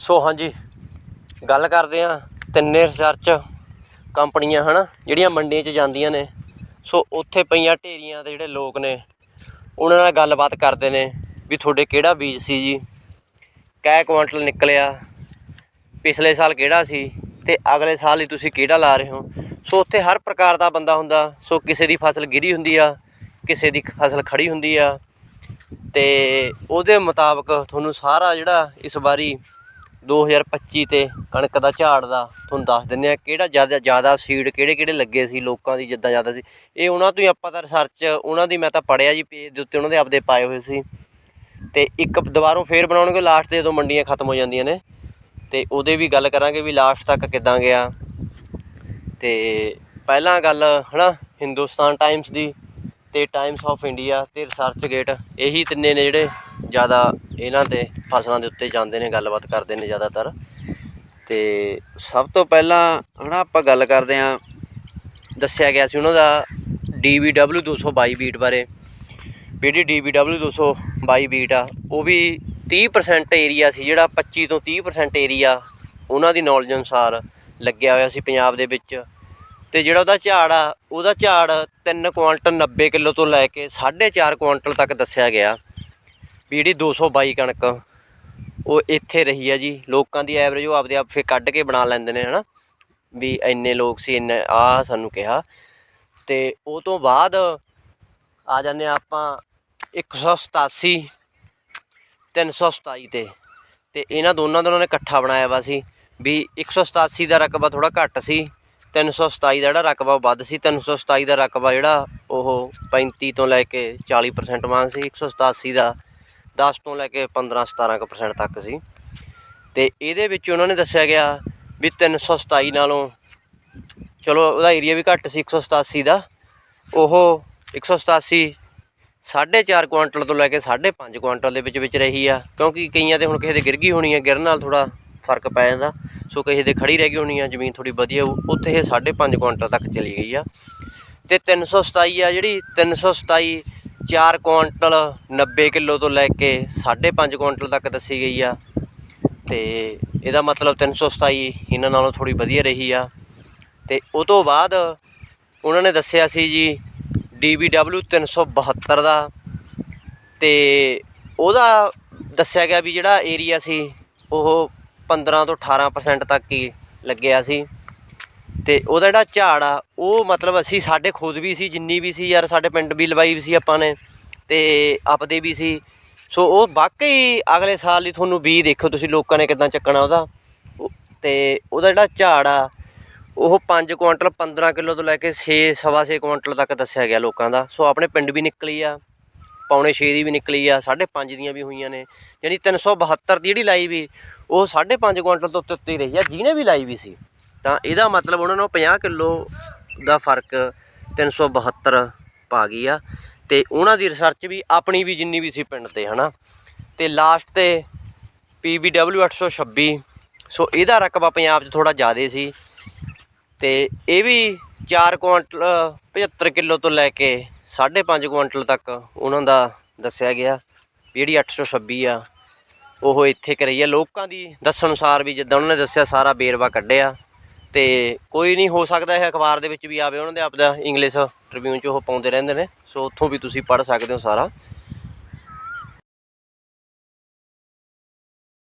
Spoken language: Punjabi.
ਸੋ ਹਾਂਜੀ, ਗੱਲ ਕਰਦੇ ਆ ਤਿੰਨੇ ਰਿਸਰਚ ਕੰਪਨੀਆਂ, ਹਨਾ, ਜਿਹੜੀਆਂ ਮੰਡੀਆਂ 'ਚ ਜਾਂਦੀਆਂ ਨੇ। ਸੋ ਉੱਥੇ ਪਈਆਂ ਢੇਰੀਆਂ ਦੇ ਜਿਹੜੇ ਲੋਕ ਨੇ, ਉਹਨਾਂ ਨਾਲ ਗੱਲਬਾਤ ਕਰਦੇ ਨੇ ਵੀ ਤੁਹਾਡੇ ਕਿਹੜਾ ਬੀਜ ਸੀ ਜੀ? ਕੈ ਕੁਆਂਟਲ ਨਿਕਲਿਆ, ਪਿਛਲੇ ਸਾਲ ਕਿਹੜਾ ਸੀ ਤੇ ਅਗਲੇ ਸਾਲ ਹੀ ਤੁਸੀਂ ਕਿਹੜਾ ਲਾ ਰਹੇ ਹੋ? ਸੋ ਉੱਥੇ ਹਰ ਪ੍ਰਕਾਰ ਦਾ ਬੰਦਾ ਹੁੰਦਾ, ਸੋ ਕਿਸੇ ਦੀ ਫਸਲ ਗਿਰੀ ਹੁੰਦੀ ਆ, ਕਿਸੇ ਦੀ ਫਸਲ ਖੜੀ ਹੁੰਦੀ ਆ। ਤੇ ਉਹਦੇ ਮੁਤਾਬਕ ਤੁਹਾਨੂੰ ਸਾਰਾ ਜਿਹੜਾ ਇਸ ਵਾਰੀ 2025 ਤੇ ਕਣਕ ਦਾ ਝਾੜ ਦਾ ਤੁਹਾਨੂੰ ਦੱਸ ਦਿੰਨੇ ਆ ਕਿਹੜਾ ਜ਼ਿਆਦਾ ਜ਼ਿਆਦਾ ਸੀਡ ਕਿਹੜੇ ਕਿਹੜੇ ਲੱਗੇ ਸੀ ਲੋਕਾਂ ਦੀ ਜਿੱਦਾਂ ਜ਼ਿਆਦਾ ਸੀ। ਇਹ ਉਹਨਾਂ ਤੋਂ ਹੀ ਆਪਾਂ ਤਾਂ ਰਿਸਰਚ ਉਹਨਾਂ ਦੀ ਮੈਂ ਤਾਂ ਪੜਿਆ ਜੀ ਪੇਜ ਦੇ ਉੱਤੇ ਉਹਨਾਂ ਦੇ ਆਪਦੇ ਪਾਏ ਹੋਏ ਸੀ। ਤੇ ਇੱਕ ਦੁਬਾਰੋਂ ਫੇਰ ਬਣਾਉਣਗੇ ਲਾਸਟ 'ਤੇ ਜਦੋਂ ਮੰਡੀਆਂ ਖਤਮ ਹੋ ਜਾਂਦੀਆਂ ਨੇ। ਤੇ ਉਹਦੇ ਵੀ ਗੱਲ ਕਰਾਂਗੇ ਵੀ ਲਾਸਟ ਤੱਕ ਕਿੱਦਾਂ ਗਿਆ। ਤੇ ਪਹਿਲਾਂ ਗੱਲ, ਹਨਾ, ਹਿੰਦੁਸਤਾਨ ਟਾਈਮਸ ਦੀ। ਅਤੇ ਟਾਈਮਸ ਆਫ ਇੰਡੀਆ ਅਤੇ ਰਿਸਰਚ ਗੇਟ ਇਹੀ ਤਿੰਨੇ ਨੇ ਜਿਹੜੇ ਜ਼ਿਆਦਾ ਇਹਨਾਂ ਤੇ ਫਸਲਾਂ ਦੇ ਉੱਤੇ ਜਾਂਦੇ ਨੇ, ਗੱਲਬਾਤ ਕਰਦੇ ਨੇ ਜ਼ਿਆਦਾਤਰ। ਅਤੇ ਸਭ ਤੋਂ ਪਹਿਲਾਂ ਹਨਾ ਆਪਾਂ ਗੱਲ ਕਰਦੇ ਹਾਂ, ਦੱਸਿਆ ਗਿਆ ਸੀ ਉਹਨਾਂ ਦਾ ਡੀ ਬੀ ਡਬਲਿਊ ਦੋ ਸੌ ਬਾਈ ਬੀਟ ਬਾਰੇ। ਵੀ ਜਿਹੜੀ DVW 222 ਬੀਟ ਆ, ਉਹ ਵੀ 30% ਏਰੀਆ ਸੀ, ਜਿਹੜਾ 25 ਤੋਂ 30% ਏਰੀਆ ਉਹਨਾਂ ਦੀ ਨੌਲੇਜ ਅਨੁਸਾਰ ਲੱਗਿਆ ਹੋਇਆ ਸੀ ਪੰਜਾਬ ਦੇ ਵਿੱਚ। ਤੇ ਜਿਹੜਾ ਉਹਦਾ ਝਾੜ ਆ, ਉਹਦਾ ਝਾੜ 3 ਕੁਆਂਟਲ 90 ਕਿਲੋ ਤੋਂ ਲੈ ਕੇ 4.5 ਕੁਆਂਟਲ ਤੱਕ ਦੱਸਿਆ ਗਿਆ ਵੀ ਜਿਹੜੀ 222 ਕਣਕ ਉਹ ਇੱਥੇ ਰਹੀ ਆ ਜੀ। ਲੋਕਾਂ ਦੀ ਐਵਰੇਜ ਉਹ ਆਪਦੇ ਆਪ ਫੇ ਕੱਢ ਕੇ ਬਣਾ ਲੈਂਦੇ ਨੇ, ਹਨਾ। ਵੀ ਇੰਨੇ ਲੋਕ ਸੀ, ਇੰਨੇ ਆ ਸਾਨੂੰ ਕਿਹਾ। ਤੇ ਉਹ ਤੋਂ ਬਾਅਦ ਆ ਜਾਂਦੇ ਹਾਂ ਆਪਾਂ 187 327 ਤੇ। ਤੇ ਇਹਨਾਂ ਦੋਨਾਂ ਦਾ ਉਹਨਾਂ ਨੇ ਇਕੱਠਾ ਬਣਾਇਆ ਵਾ ਸੀ ਵੀ 187 ਦਾ ਰਕਬਾ ਥੋੜਾ ਘੱਟ ਸੀ। 327 ਦਾ ਜਿਹੜਾ ਰਕਬਾ ਉਹ ਵੱਧ ਸੀ 327 ਦਾ ਰਕਬਾ ਜਿਹੜਾ ਉਹ 35 ਤੋਂ ਲੈ ਕੇ 40% ਮੰਗ ਸੀ 187 ਦਾ 10 ਤੋਂ ਲੈ ਕੇ 15 17% ਤੱਕ ਸੀ। ਤੇ ਇਹਦੇ ਵਿੱਚ ਉਹਨਾਂ ਨੇ ਦੱਸਿਆ ਗਿਆ ਵੀ 327 ਨਾਲੋਂ ਚਲੋ ਉਹਦਾ ਏਰੀਆ ਵੀ ਘੱਟ ਸੀ 187 ਦਾ। ਉਹ 187 4.5 ਕੁਆਂਟਲ ਤੋਂ ਲੈ ਕੇ 5.5 ਕੁਆਂਟਲ ਦੇ ਵਿੱਚ ਵਿੱਚ ਰਹੀ ਆ। ਕਿਉਂਕਿ ਕਈਆਂ 'ਤੇ ਹੁਣ ਕਿਸੇ ਦੇ ਗਿਰ ਗਈ ਹੋਣੀ ਆ, ਗਿਰਨ ਨਾਲ ਥੋੜਾ ਫ਼ਰਕ ਪੈ ਜਾਂਦਾ। ਸੋ ਕਿਸੇ ਦੇ ਖੜੀ ਰਹਿ ਗਈ ਹੋਣੀ ਆ ਜ਼ਮੀਨ ਥੋੜੀ ਵਧੀਆ ਹੋਊ, ਉੱਥੇ ਇਹ 5.5 ਕੁਇੰਟਲ ਤੱਕ ਚਲੀ ਗਈ ਆ। ਤੇ 327 ਆ ਜਿਹੜੀ 327 4 ਕੁਆਂਟਲ 90 ਕਿਲੋ ਤੋਂ ਲੈ ਕੇ 5.5 ਕੁਇੰਟਲ ਤੱਕ ਦੱਸੀ ਗਈ ਆ। ਤੇ ਇਹਦਾ ਮਤਲਬ 327 ਇਹਨਾਂ ਨਾਲੋਂ ਥੋੜੀ ਵਧੀਆ ਰਹੀ ਆ। ਤੇ ਉਹ ਤੋਂ ਬਾਅਦ ਉਹਨਾਂ ਨੇ ਦੱਸਿਆ ਸੀ ਜੀ DBW 372 ਦਾ। ਤੇ ਉਹਦਾ ਦੱਸਿਆ ਗਿਆ ਵੀ ਜਿਹੜਾ ਏਰੀਆ ਸੀ ਉਹ 15 ਤੋਂ 18% ਤੱਕ ਹੀ ਲੱਗਿਆ ਸੀ। ਤੇ ਉਹਦਾ ਜਿਹੜਾ ਝਾੜ ਆ, ਉਹ ਮਤਲਬ ਅਸੀਂ ਸਾਡੇ ਖੁਦ ਵੀ ਸੀ, ਜਿੰਨੀ ਵੀ ਸੀ ਯਾਰ, ਸਾਡੇ ਪਿੰਡ ਵੀ ਲਵਾਈ ਵੀ ਸੀ ਆਪਾਂ ਨੇ, ਤੇ ਆਪਦੇ ਵੀ ਸੀ। ਸੋ ਉਹ ਵਾਕਈ ਅਗਲੇ ਸਾਲ ਲਈ ਤੁਹਾਨੂੰ ਵੀ ਦੇਖੋ ਤੁਸੀਂ ਲੋਕਾਂ ਨੇ ਕਿਦਾਂ ਚੱਕਣਾ ਉਹਦਾ। ਉਹ- ਤੇ ਉਹਦਾ ਜਿਹੜਾ ਝਾੜ ਆ, ਉਹ 5 ਕੁਆਂਟਲ 15 ਕਿਲੋ ਤੋਂ ਲੈ ਕੇ 6 ਸਵਾ 6 ਕੁਆਂਟਲ ਤੱਕ ਦੱਸਿਆ ਗਿਆ ਲੋਕਾਂ ਦਾ। ਸੋ ਆਪਣੇ ਪਿੰਡ ਵੀ ਨਿਕਲੀ ਆ। ਪੌਣੇ 6 ਦੀ ਵੀ ਨਿਕਲੀ ਆ 5.5 ਦੀਆਂ ਵੀ ਹੋਈਆਂ ਨੇ, ਯਾਨੀ 372 ਦੀ ਜਿਹੜੀ ਲਾਈ ਵੀ, ਉਹ 5.5 ਕੁਇੰਟਲ ਤੋਂ ਉੱਤੇ ਰਹੀ ਆ, ਜਿਹਨੇ ਵੀ ਲਾਈ ਵੀ ਸੀ। ਤਾਂ ਇਹਦਾ ਮਤਲਬ ਉਹਨਾਂ ਨੂੰ 50 ਕਿਲੋ ਦਾ ਫ਼ਰਕ 372 ਪਾ ਗਈ ਆ, ਤੇ ਉਹਨਾਂ ਦੀ ਰਿਸਰਚ ਵੀ ਆਪਣੀ ਵੀ ਜਿੰਨੀ ਵੀ ਸੀ ਪਿੰਡ ਤੇ, ਹਨਾ। ਤੇ ਲਾਸਟ ਤੇ PBW 826 ਸੋ ਇਹਦਾ ਰਕਬਾ ਪੰਜਾਬ 'ਚ ਥੋੜਾ ਜ਼ਿਆਦਾ ਸੀ। ਤੇ ਇਹ ਵੀ 4 ਕੁਆਂਟਲ 75 ਕਿਲੋ ਤੋਂ ਲੈ ਕੇ 5.5 ਕੁਆਂਟਲ ਤੱਕ ਉਹਨਾਂ ਦਾ ਦੱਸਿਆ ਗਿਆ ਵੀ ਜਿਹੜੀ 826 ਆ, ਉਹ ਇੱਥੇ ਕਰੀ ਆ। ਲੋਕਾਂ ਦੀ ਦੱਸਣ ਅਨੁਸਾਰ ਵੀ ਜਿੱਦਾਂ ਉਹਨਾਂ ਨੇ ਦੱਸਿਆ, ਸਾਰਾ ਬੇਰਵਾ ਕੱਢਿਆ ਤੇ ਕੋਈ ਨਹੀਂ, ਹੋ ਸਕਦਾ ਇਹ ਅਖਬਾਰ ਦੇ ਵਿੱਚ ਵੀ ਆਵੇ, ਉਹਨਾਂ ਦੇ ਆਪਦਾ ਇੰਗਲਿਸ਼ ਟ੍ਰਿਬਿਊਨ 'ਚ ਉਹ ਪਾਉਂਦੇ ਰਹਿੰਦੇ ਨੇ। ਸੋ ਉੱਥੋਂ ਵੀ ਤੁਸੀਂ ਪੜ੍ਹ ਸਕਦੇ ਹੋ ਸਾਰਾ।